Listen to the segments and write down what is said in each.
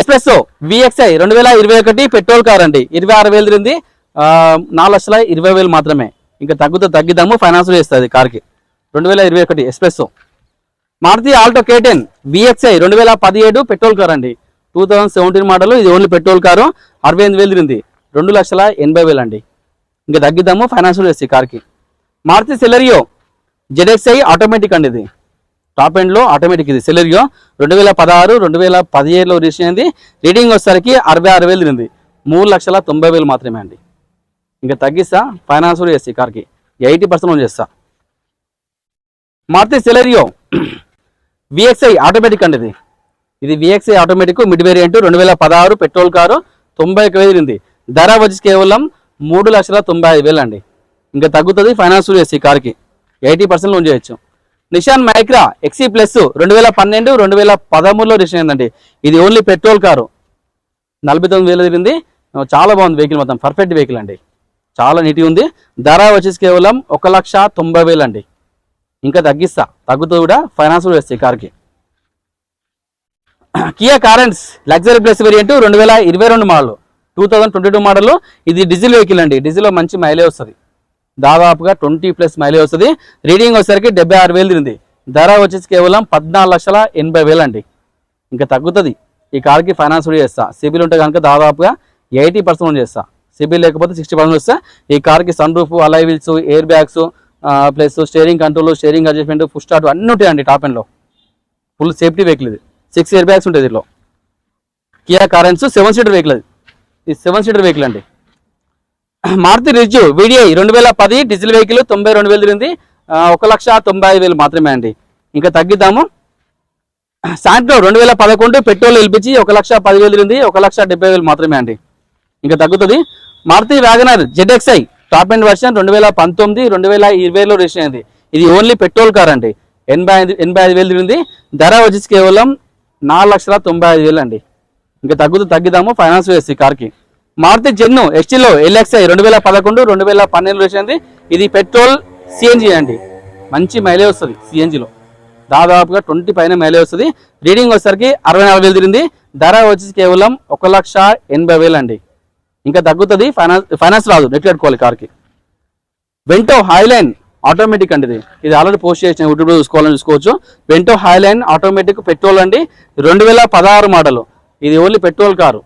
Express VXi రెండు వేల ఇరవై ఒకటి పెట్రోల్ కార్ అండి. ఇరవై ఆరు వేలు తిరిగింది. నాలుగు లక్షల ఇరవై వేలు మాత్రమే. ఇంకా తగ్గుతూ తగ్గిద్దాము ఫైనాన్స్ చేస్తుంది కార్కి. రెండు వేల ఇరవై ఒకటి express Maruti Alto K ten VXI రెండు వేల పదిహేడు పెట్రోల్ కార్ అండి. టూ థౌజండ్ సెవెంటీన్ మోడల్ ఇది ఓన్లీ పెట్రోల్ కారు. అరవై ఎనిమిది వేలు తిరిగింది. రెండు లక్షల ఎనభై వేలు అండి. ఇంకా తగ్గిద్దాము ఫైనాన్స్ చేసి కార్కి. మారుతి సెలరియో జెడెక్స్ఐ ఆటోమేటిక్ అండి ఇది. టాప్ ఎండ్లో ఆటోమేటిక్ ఇది. సెలరియో రెండు వేల పదహారు రెండు వేల పదిహేడులో రిజిస్టర్ అయింది. రీడింగ్ వచ్చేసరికి అరవై ఆరు వేలు తిరిగింది మూడు లక్షల తొంభై వేలు మాత్రమే అండి. ఇంకా తగ్గిస్తా ఫైనాన్స్ కూడా చేస్తా కార్కి. ఎయిటీ పర్సెంట్ లోన్ చేస్తా. మారుతి సెలరియో విఎక్స్ఐ ఆటోమేటిక్ అండి ఇది. ఇది విఎక్స్ఐ ఆటోమేటిక్ మిడ్ వేరియంట్ రెండు వేల పదహారు పెట్రోల్ కారు తొంభై ఒక వేలు తిరిగింది ధర వచ్చి కేవలం మూడు లక్షల తొంభై ఐదు వేలు అండి ఇంకా తగ్గుతుంది ఫైనాన్స్ కూడా చేసి ఈ కార్కి. ఎయిటీ పర్సెంట్ లోన్ చేయొచ్చు. నిషాన్ మైక్రా ఎక్సీ ప్లస్ రెండు వేల పన్నెండు రెండు వేల పదమూడులో రిజిస్టర్ అయిందండి. ఇది ఓన్లీ పెట్రోల్ కారు. నలభై తొమ్మిది వేలు తిరిగింది. చాలా బాగుంది వెహికల్ మొత్తం. పర్ఫెక్ట్ వెహికల్ అండి. చాలా నీట్గా ఉంది. ధర వచ్చేసి కేవలం ఒక లక్ష తొంభై వేలు అండి ఇంకా తగ్గిస్తా. తగ్గుతూ కూడా ఫైనాన్స్ కూడా వేస్తాయి కార్కి. Kia Carens luxury plus variant రెండు వేల ఇరవై రెండు model two thousand twenty two model ఇది డీజిల్ వెహికల్ అండి. డీజిల్లో మంచి మైలేజ్ వస్తుంది. దాదాపుగా ట్వంటీ ప్లస్ మైలేజ్ వస్తుంది. రీడింగ్ వచ్చేసరికి డెబ్బై ఆరు వేలు తిరిగింది. ధర వచ్చేసి కేవలం పద్నాలుగు లక్షల ఎనభై వేలు అండి. ఇంకా తగ్గుతుంది. ఈ కార్కి ఫైనాన్స్ కూడా చేస్తా. సిబిల్ ఉంటే కనుక దాదాపుగా ఎయిటీ పర్సెంట్ చేస్తా. సిబిల్ లేకపోతే సిక్స్టీ పర్సెంట్ వస్తే. ఈ కార్కి sun roof alloy wheels air bags plus steering control steering adjustment full start అన్నీ ఉంటాయండి టాప్ ఎండ్లో. ఫుల్ సేఫ్టీ వెహికల్ ఇది. సిక్స్ ఎయిర్ బ్యాగ్స్ ఉంటుంది దీంట్లో. Kia Carens seven seater vehicle అది. ఇది సెవెన్ సీటర్ వెహికల్ అండి. మారుతి రిజ్జు వీడిఐ రెండు వేల పది డీజిల్ వెహికల్ తొంభై రెండు వేలు తిరిగింది. ఒక లక్ష తొంభై ఐదు వేలు మాత్రమే అండి. ఇంకా తగ్గిద్దాము. సాయంత్రం రెండు వేల పదకొండు పెట్రోల్ ఎల్పించి ఒక లక్ష పదివేలు తిరిగింది. ఒక లక్ష డెబ్బై వేలు మాత్రమే అండి. ఇంకా తగ్గుతుంది. Maruti Wagon R ZXI top end version రెండు వేల పంతొమ్మిది రెండు వేల ఇరవైలో రిజిస్టర్ అయింది. ఇది ఓన్లీ పెట్రోల్ కార్ అండి. ఎనభై ఐదు ఎనభై ఐదు వేలు తిరిగింది. ధర వచ్చేసి కేవలం నాలుగు లక్షల తొంభై ఐదు వేలు అండి. ఇంకా తగ్గుతూ తగ్గిద్దాము. ఫైనాన్స్ వేసి కార్కి. మారుతి జెన్ను ఎస్టీలో ఎల్ఎక్స్ఐ రెండు వేల పదకొండు రెండు వేల పన్నెండులో వచ్చింది. ఇది పెట్రోల్ సిఎన్జి అండి. మంచి మైలేజ్ వస్తుంది సిఎన్జిలో దాదాపుగా ట్వంటీ పైన మైలేజ్ వస్తుంది. రీడింగ్ వచ్చేసరికి అరవై నాలుగు వేలు తిరిగింది. ధర వచ్చేసి కేవలం ఒక లక్ష ఎనభై వేలు అండి. ఇంకా తగ్గుతుంది. ఫైనాన్స్ ఫైనాన్స్ రాదు. నెట్ కట్టుకోవాలి కార్కి. వెంటో హైలైన్ ఆటోమేటిక్ అండి ఇది. ఇది ఆల్రెడీ పోస్ట్ చేసిన యూట్యూబ్లో చూసుకోవాలని చూసుకోవచ్చు. వెంటో హైలైన్ ఆటోమేటిక్ పెట్రోల్ అండి. రెండు వేల పదహారు మోడల్ ఇది ఓన్లీ పెట్రోల్ కారు.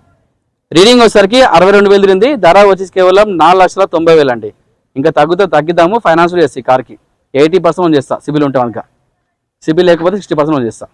రీడింగ్ వచ్చేసరికి అరవై రెండు వేలు తిరిగింది. ధర వచ్చేసి కేవలం నాలుగు లక్షల తొంభై వేలు అండి. ఇంకా తగ్గుతే తగ్గిద్దాము. ఫైనాన్షియల్ చేస్తాయి కార్కి ఎయిటీ పర్సెంట్ చేస్తా. సిబిల్ ఉంటే కనుక. సిబిల్ లేకపోతే సిక్స్టీ పర్సెంట్ చేస్తా.